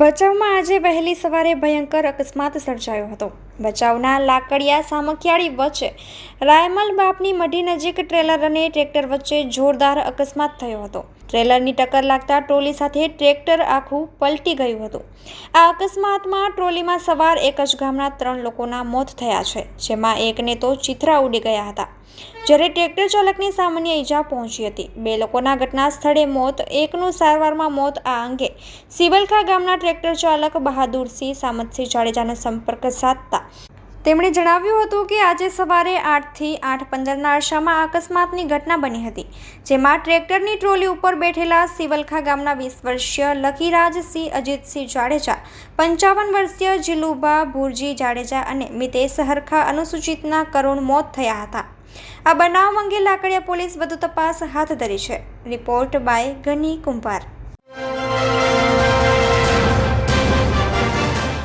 ભચાઉમાં આજે વહેલી સવારે ભયંકર અકસ્માત સર્જાયો હતો. ભચાઉના લાકડિયા સામખિયાળી વચ્ચે રાયમલ બાપની મઢી નજીક ટ્રેલર અને ટ્રેક્ટર વચ્ચે જોરદાર અકસ્માત થયો હતો. ટ્રેલરની ટક્કર લાગતા ટ્રોલી સાથે ટ્રેક્ટર આખું પલટી ગયું હતું. આ અકસ્માતમાં ટ્રોલીમાં સવાર એક જ ગામના ત્રણ લોકોના મોત થયા છે, જેમાં એકને તો ચિથરા ઉડી ગયા હતા. જ્યારે ટ્રેક્ટર ચાલકને સામાન્ય ઈજા પહોંચી હતી. બે લોકોના ઘટના સ્થળે મોત, એકનું સારવારમાં મોત આ અંગે સિબલખા ગામના ટ્રેક્ટર ચાલક બહાદુરસિંહ સામતસિંહ જાડેજાનો સંપર્ક સાધતા તેમણે જણાવ્યું હતું કે આજે સવારે આઠથી આઠ પંદરના અરસામાં અકસ્માતની ઘટના બની હતી, જેમાં ટ્રેક્ટરની ટ્રોલી ઉપર બેઠેલા સિવલખા ગામના વીસ વર્ષીય લકીરાજસિંહ અજીતસિંહ જાડેજા, પંચાવન વર્ષીય જીલુબા ભુરજી જાડેજા અને મિતેશ હરખા અનુસૂચિતના કરુણ મોત થયા હતા. આ બનાવ અંગે લાકડિયા પોલીસ વધુ તપાસ હાથ ધરી છે. રિપોર્ટ બાય ગની કુંભાર.